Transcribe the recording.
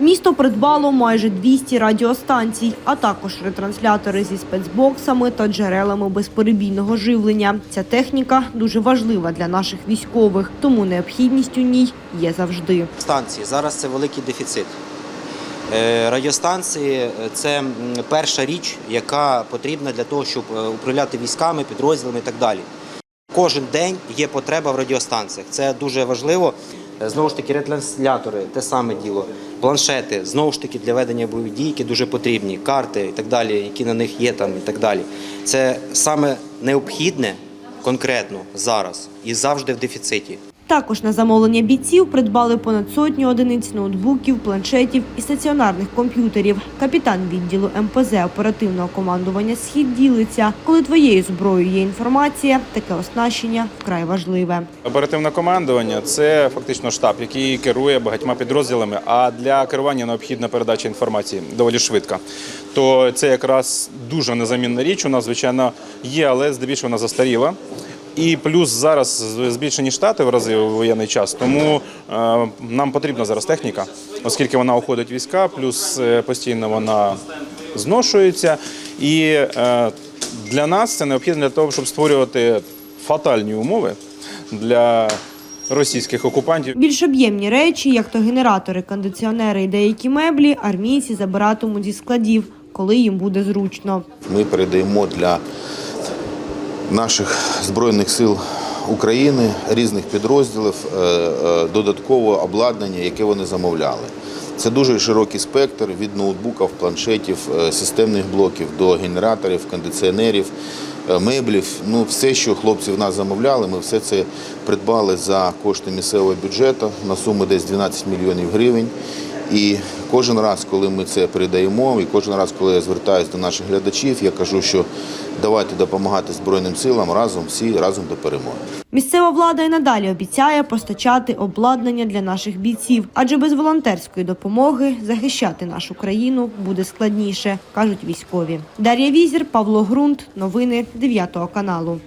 Місто придбало майже 200 радіостанцій, а також ретранслятори зі спецбоксами та джерелами безперебійного живлення. Ця техніка дуже важлива для наших військових, тому необхідність у ній є завжди. станції. Зараз це великий дефіцит. Е, Радіостанції це перша річ, яка потрібна для того, щоб е, управляти військами, підрозділами і так далі. Кожен день є потреба в радіостанціях. Це дуже важливо. Е, Знову ж таки, ретранслятори, те саме діло, планшети, знову ж таки, для ведення бойових дій, які дуже потрібні, карти і так далі, які на них є там і так далі. Це саме необхідне конкретно зараз і завжди в дефіциті. Також на замовлення бійців придбали понад сотню одиниць ноутбуків, планшетів і стаціонарних комп'ютерів. Капітан відділу МПЗ оперативного командування Схід ділиться. Коли твоєю зброєю є інформація, таке оснащення вкрай важливе. Оперативне командування це фактично штаб, який керує багатьма підрозділами. А для керування необхідна передача інформації доволі швидка. То це якраз дуже незамінна річ. У нас звичайно є, але здебільшого вона застаріла. І плюс зараз збільшені штати в рази у воєнний час, тому е, нам потрібна зараз техніка, оскільки вона уходить війська, плюс е, постійно вона зношується. І е, для нас це необхідно для того, щоб створювати фатальні умови для російських окупантів. Більш об'ємні речі, як то генератори, кондиціонери і деякі меблі, армійці забиратимуть зі складів, коли їм буде зручно. Ми передаємо для наших збройних сил України різних підрозділів е, е, додаткове обладнання, яке вони замовляли. Це дуже широкий спектр від ноутбуків, планшетів, е, системних блоків до генераторів, кондиціонерів, меблів. Ну, все, що хлопці в нас замовляли, ми все це придбали за кошти місцевого бюджету на суму десь 12 мільйонів гривень. І кожен раз, коли ми це передаємо, і кожен раз, коли я звертаюся до наших глядачів, я кажу, що давайте допомагати Збройним силам разом, всі разом до перемоги. Місцева влада і надалі обіцяє постачати обладнання для наших бійців, адже без волонтерської допомоги захищати нашу країну буде складніше, кажуть військові. Дар'я Візір, Павло Грунт, новини 9 каналу.